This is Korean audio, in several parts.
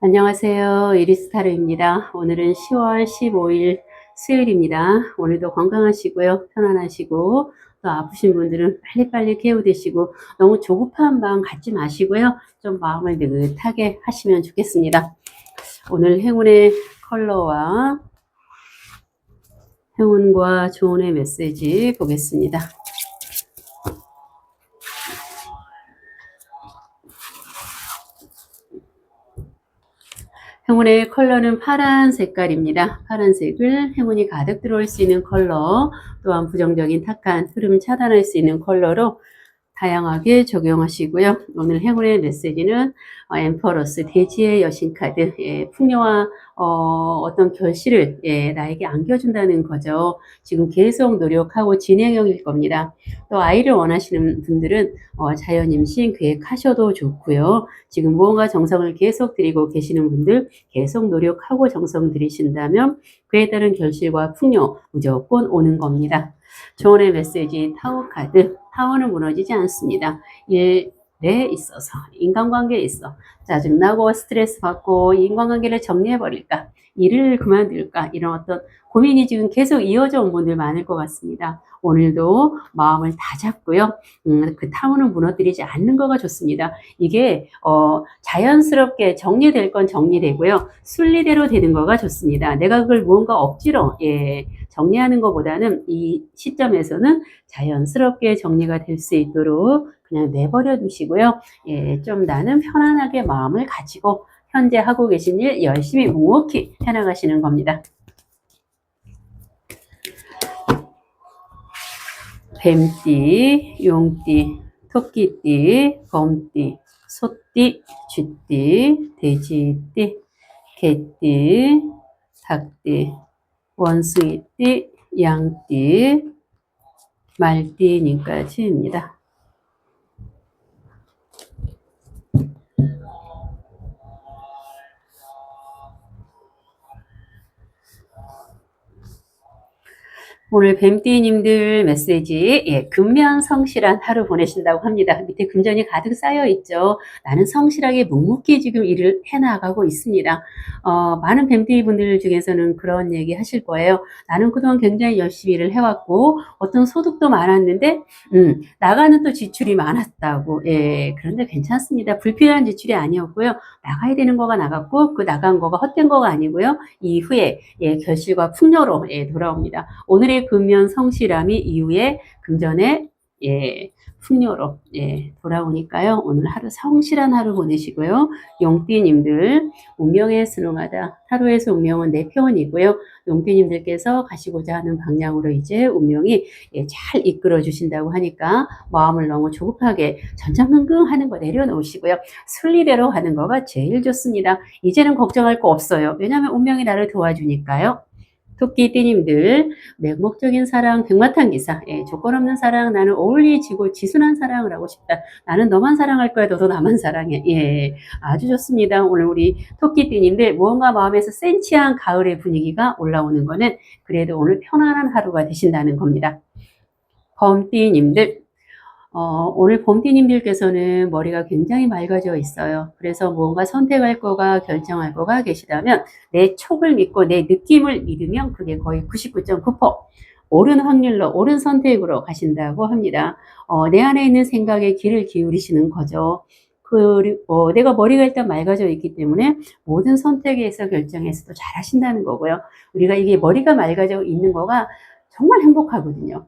안녕하세요. 이리스타르입니다. 오늘은 10월 15일 수요일입니다. 오늘도 건강하시고요. 편안하시고 또 아프신 분들은 빨리빨리 케어되시고 너무 조급한 마음 갖지 마시고요. 좀 마음을 느긋하게 하시면 좋겠습니다. 오늘 행운의 컬러와 행운과 조언의 메시지 보겠습니다. 행운의 컬러는 파란 색깔입니다. 파란색을 행운이 가득 들어올 수 있는 컬러, 또한 부정적인 탁한 흐름 차단할 수 있는 컬러로 다양하게 적용하시고요. 오늘 행운의 메시지는 어, 엠퍼러스 대지의 여신 카드, 예, 풍요와 어, 떤 결실을 예, 나에게 안겨준다는 거죠. 지금 계속 노력하고 진행형일 겁니다. 또 아이를 원하시는 분들은 어, 자연 임신 계획하셔도 좋고요. 지금 무언가 정성을 계속 들이고 계시는 분들 계속 노력하고 정성 들이신다면 그에 따른 결실과 풍요 무조건 오는 겁니다. 조언의 메시지 타워 카드 타워는 무너지지 않습니다. 일에 있어서 인간관계에 있어 짜증나고 스트레스 받고 인간관계를 정리해 버릴까 일을 그만둘까 이런 어떤 고민이 지금 계속 이어져 온 분들 많을 것 같습니다. 오늘도 마음을 다 잡고요. 음, 그 타원을 무너뜨리지 않는 거가 좋습니다. 이게 어, 자연스럽게 정리될 건 정리되고요. 순리대로 되는 거가 좋습니다. 내가 그걸 무언가 억지로 예, 정리하는 것보다는 이 시점에서는 자연스럽게 정리가 될 수 있도록 그냥 내버려 두시고요. 예, 좀 나는 편안하게 마음을 가지고 현재 하고 계신 일 열심히 묵묵히 해나가시는 겁니다. 뱀띠, 용띠, 토끼띠, 곰띠, 소띠, 쥐띠, 돼지띠, 개띠, 닭띠, 원숭이띠, 양띠, 말띠님까지입니다. 오늘 뱀띠님들 메시지, 예, 근면 성실한 하루 보내신다고 합니다. 밑에 금전이 가득 쌓여 있죠. 나는 성실하게 묵묵히 지금 일을 해나가고 있습니다. 어, 많은 뱀띠 분들 중에서는 그런 얘기 하실 거예요. 나는 그동안 굉장히 열심히 일을 해왔고, 어떤 소득도 많았는데, 음, 나가는 또 지출이 많았다고. 예, 그런데 괜찮습니다. 불필요한 지출이 아니었고요. 나가야 되는 거가 나갔고, 그 나간 거가 헛된 거가 아니고요. 이후에, 예, 결실과 풍요로, 예, 돌아옵니다. 오늘의 금연 성실함이 이후에 금전의 예, 풍요로 예, 돌아오니까요. 오늘 하루 성실한 하루 보내시고요. 용띠님들 운명에 순응하다. 하루에서 운명은 내 편이고요. 용띠님들께서 가시고자 하는 방향으로 이제 운명이 예, 잘 이끌어 주신다고 하니까 마음을 너무 조급하게 전전긍긍 하는 거 내려놓으시고요. 순리대로 하는 거가 제일 좋습니다. 이제는 걱정할 거 없어요. 왜냐하면 운명이 나를 도와주니까요. 토끼띠님들 맹목적인 사랑 백마탄 기사 예, 조건 없는 사랑 나는 어울리지고 지순한 사랑을 하고 싶다. 나는 너만 사랑할 거야. 너도 나만 사랑해. 예 아주 좋습니다. 오늘 우리 토끼띠님들 무언가 마음에서 센치한 가을의 분위기가 올라오는 거는 그래도 오늘 편안한 하루가 되신다는 겁니다. 범띠님들 어, 오늘 봄띠님들께서는 머리가 굉장히 맑아져 있어요. 그래서 무언가 선택할 거가 결정할 거가 계시다면 내 촉을 믿고 내 느낌을 믿으면 그게 거의 99.9% 옳은 확률로 옳은 선택으로 가신다고 합니다. 어, 내 안에 있는 생각에 귀를 기울이시는 거죠. 그, 어, 내가 머리가 일단 맑아져 있기 때문에 모든 선택에서 결정에서도 잘 하신다는 거고요. 우리가 이게 머리가 맑아져 있는 거가 정말 행복하거든요.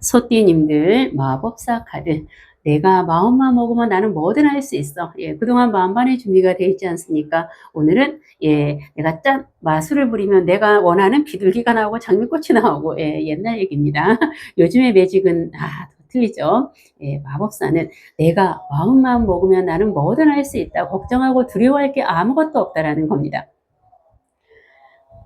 소띠님들 마법사 카드 내가 마음만 먹으면 나는 뭐든 할 수 있어. 예, 그동안 마음만의 준비가 되어 있지 않습니까? 오늘은 예, 내가 짠 마술을 부리면 내가 원하는 비둘기가 나오고 장미꽃이 나오고 예, 옛날 얘기입니다. 요즘의 매직은 아, 틀리죠. 예, 마법사는 내가 마음만 먹으면 나는 뭐든 할 수 있다. 걱정하고 두려워할 게 아무것도 없다라는 겁니다.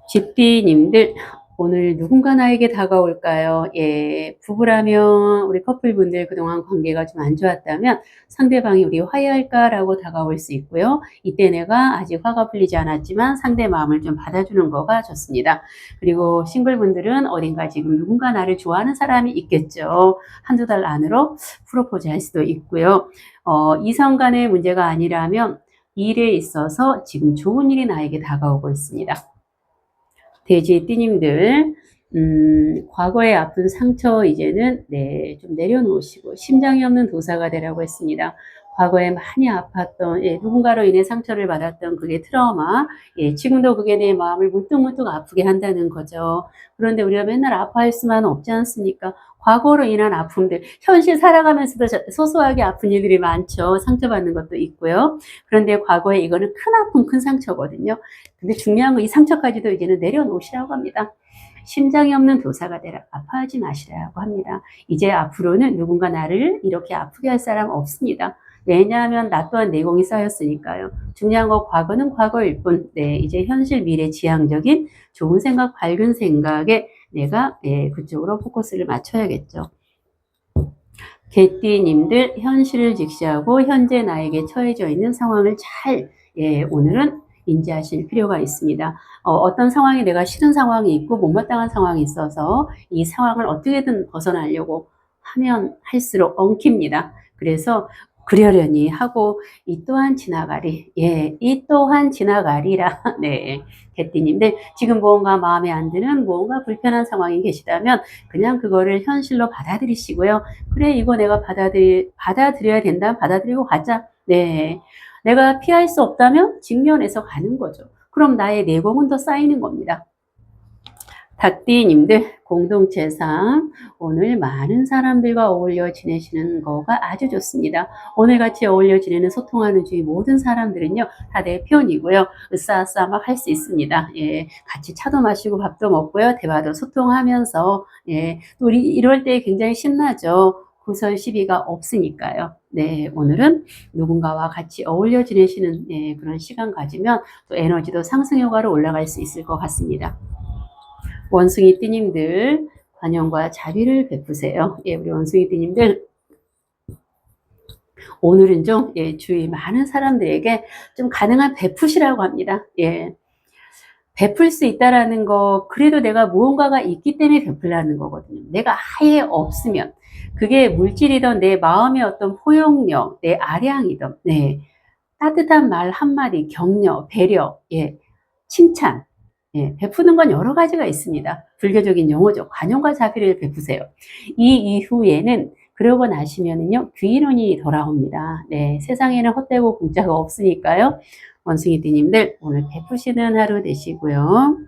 집비님들 오늘 누군가 나에게 다가올까요? 예, 부부라면 우리 커플분들 그동안 관계가 좀 안 좋았다면 상대방이 우리 화해할까라고 다가올 수 있고요. 이때 내가 아직 화가 풀리지 않았지만 상대 마음을 좀 받아주는 거가 좋습니다. 그리고 싱글분들은 어딘가 지금 누군가 나를 좋아하는 사람이 있겠죠. 한두 달 안으로 프로포즈 할 수도 있고요. 어, 이성 간의 문제가 아니라면 일에 있어서 지금 좋은 일이 나에게 다가오고 있습니다. 돼지 띠님들, 음, 과거의 아픈 상처 이제는 네, 좀 내려놓으시고 심장이 없는 도사가 되라고 했습니다. 과거에 많이 아팠던 예, 누군가로 인해 상처를 받았던 그게 트라우마 예, 지금도 그게 내 마음을 문득문득 아프게 한다는 거죠. 그런데 우리가 맨날 아파할 수만은 없지 않습니까? 과거로 인한 아픔들 현실 살아가면서도 저- 소소하게 아픈 일들이 많죠. 상처받는 것도 있고요. 그런데 과거에 이거는 큰 아픔, 큰 상처거든요. 근데 중요한 건 이 상처까지도 이제는 내려놓으시라고 합니다. 심장이 없는 도사가 되라. 아파하지 마시라고 합니다. 이제 앞으로는 누군가 나를 이렇게 아프게 할 사람 없습니다. 왜냐하면 나 또한 내공이 쌓였으니까요. 중요한 건 과거는 과거일 뿐, 네, 이제 현실 미래 지향적인 좋은 생각, 밝은 생각에 내가 예, 그쪽으로 포커스를 맞춰야겠죠. 개띠님들 현실을 직시하고 현재 나에게 처해져 있는 상황을 잘 예, 오늘은 인지하실 필요가 있습니다. 어, 떤 상황이 내가 싫은 상황이 있고 못마땅한 상황이 있어서 이 상황을 어떻게든 벗어나려고 하면 할수록 엉킵니다. 그래서 그러려니 하고 이 또한 지나가리. 예, 이 또한 지나가리라. 네. 개띠님들 지금 무언가 마음에 안 드는 무언가 불편한 상황이 계시다면 그냥 그거를 현실로 받아들이시고요. 그래 이거 내가 받아들이 받아들여야 된다. 받아들이고 가자. 네. 내가 피할 수 없다면 직면해서 가는 거죠. 그럼 나의 내공은 더 쌓이는 겁니다. 닭띠님들 공동체상 오늘 많은 사람들과 어울려 지내시는 거가 아주 좋습니다. 오늘 같이 어울려 지내는 소통하는 주위 모든 사람들은요 다 내 편이고요 으싸으싸 막 할 수 있습니다. 예, 같이 차도 마시고 밥도 먹고요 대화도 소통하면서 예, 또 우리 이럴 때 굉장히 신나죠. 구설 시비가 없으니까요. 네, 오늘은 누군가와 같이 어울려 지내시는 예, 그런 시간 가지면 또 에너지도 상승 효과로 올라갈 수 있을 것 같습니다. 원숭이 띠님들 관용과 자비를 베푸세요. 예, 우리 원숭이 띠님들 오늘은 좀 예, 주위 많은 사람들에게 좀 가능한 베푸시라고 합니다. 예. 베풀 수 있다라는 거 그래도 내가 무언가가 있기 때문에 베풀라는 거거든요. 내가 아예 없으면 그게 물질이든 내 마음의 어떤 포용력, 내 아량이든 네. 따뜻한 말 한마디, 격려, 배려, 예. 칭찬 예, 베푸는 건 여러 가지가 있습니다. 불교적인 용어죠. 관용과 자비를 베푸세요. 이 이후에는 그러고 나시면은요, 귀인원이 돌아옵니다. 네, 세상에는 헛되고 공짜가 없으니까요. 원숭이띠님들 오늘 베푸시는 하루 되시고요.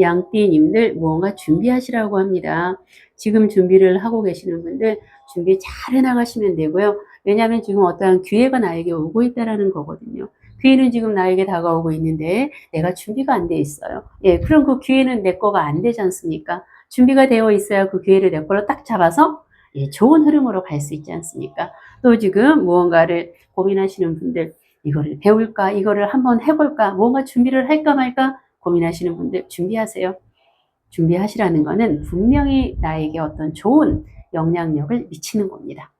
양띠님들 무언가 준비하시라고 합니다. 지금 준비를 하고 계시는 분들 준비 잘 해나가시면 되고요. 왜냐하면 지금 어떠한 기회가 나에게 오고 있다라는 거거든요. 기회는 지금 나에게 다가오고 있는데 내가 준비가 안 돼 있어요. 예, 그럼 그 기회는 내 거가 안 되지 않습니까? 준비가 되어 있어야 그 기회를 내 걸로 딱 잡아서 예, 좋은 흐름으로 갈 수 있지 않습니까? 또 지금 무언가를 고민하시는 분들 이거를 배울까, 이거를 한번 해볼까, 무언가 준비를 할까 말까 고민하시는 분들 준비하세요. 준비하시라는 거는 분명히 나에게 어떤 좋은 영향력을 미치는 겁니다.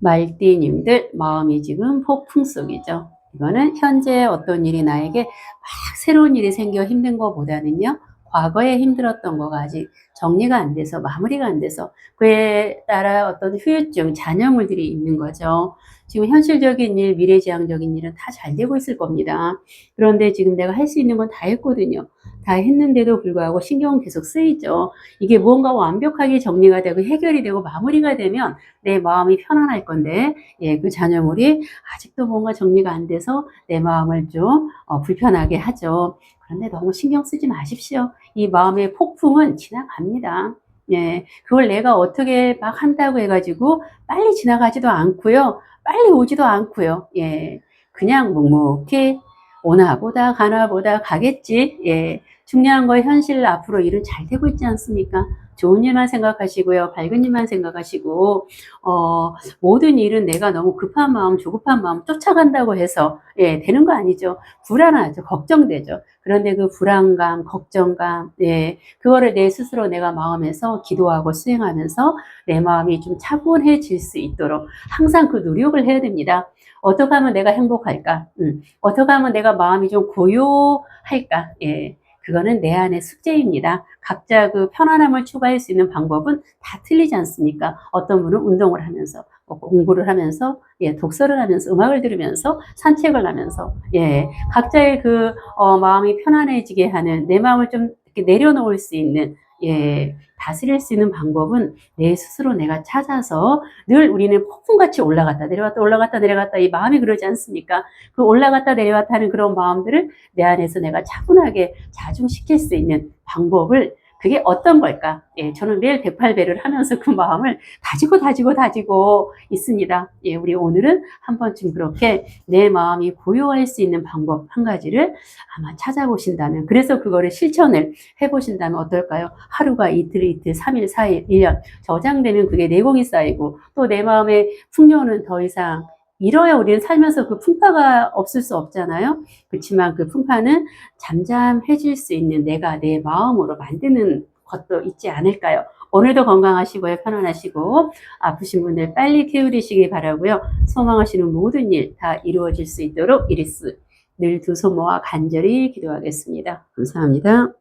말띠님들 마음이 지금 폭풍 속이죠. 이거는 현재 어떤 일이 나에게 막 새로운 일이 생겨 힘든 것보다는요. 과거에 힘들었던 거가 아직 정리가 안 돼서 마무리가 안 돼서 그에 따라 어떤 후유증, 잔여물들이 있는 거죠. 지금 현실적인 일, 미래지향적인 일은 다 잘 되고 있을 겁니다. 그런데 지금 내가 할 수 있는 건 다 했거든요. 다 했는데도 불구하고 신경은 계속 쓰이죠. 이게 무언가 완벽하게 정리가 되고 해결이 되고 마무리가 되면 내 마음이 편안할 건데, 예, 그 잔여물이 아직도 뭔가 정리가 안 돼서 내 마음을 좀 어, 불편하게 하죠. 그런데 너무 신경 쓰지 마십시오. 이 마음의 폭풍은 지나갑니다. 예, 그걸 내가 어떻게 막 한다고 해가지고 빨리 지나가지도 않고요. 빨리 오지도 않고요. 예, 그냥 묵묵히 오나 보다 가나 보다 가겠지. 예, 중요한 거 현실 앞으로 일은 잘 되고 있지 않습니까? 좋은 일만 생각하시고요. 밝은 일만 생각하시고, 어, 모든 일은 내가 너무 급한 마음, 조급한 마음 쫓아간다고 해서, 예, 되는 거 아니죠. 불안하죠. 걱정되죠. 그런데 그 불안감, 걱정감, 예, 그거를 내 스스로 내가 마음에서 기도하고 수행하면서 내 마음이 좀 차분해질 수 있도록 항상 그 노력을 해야 됩니다. 어떻게 하면 내가 행복할까? 음, 어떻게 하면 내가 마음이 좀 고요할까? 예. 그거는 내 안의 숙제입니다. 각자 그 편안함을 추구할 수 있는 방법은 다 틀리지 않습니까? 어떤 분은 운동을 하면서, 어, 공부를 하면서 예, 독서를 하면서 음악을 들으면서 산책을 하면서 예, 각자의 그 어, 마음이 편안해지게 하는 내 마음을 좀 이렇게 내려놓을 수 있는 예, 다스릴 수 있는 방법은 내 스스로 내가 찾아서 늘 우리는 폭풍같이 올라갔다 내려갔다 올라갔다 내려갔다 이 마음이 그러지 않습니까? 그 올라갔다 내려갔다 하는 그런 마음들을 내 안에서 내가 차분하게 자중시킬 수 있는 방법을 그게 어떤 걸까? 예, 저는 매일 108배를 하면서 그 마음을 다지고 다지고 다지고 있습니다. 예, 우리 오늘은 한 번쯤 그렇게 내 마음이 고요할 수 있는 방법 한 가지를 아마 찾아보신다면, 그래서 그거를 실천을 해보신다면 어떨까요? 하루가 이틀, 이틀, 3일, 4일, 1년 저장되면 그게 내공이 쌓이고 또 내 마음의 풍요는 더 이상 이뤄야 우리는 살면서 그 풍파가 없을 수 없잖아요. 그렇지만 그 풍파는 잠잠해질 수 있는 내가 내 마음으로 만드는 것도 있지 않을까요? 오늘도 건강하시고요, 편안하시고, 아프신 분들 빨리 쾌유리시기 바라고요. 소망하시는 모든 일 다 이루어질 수 있도록 이리스 늘 두 손 모아 간절히 기도하겠습니다. 감사합니다.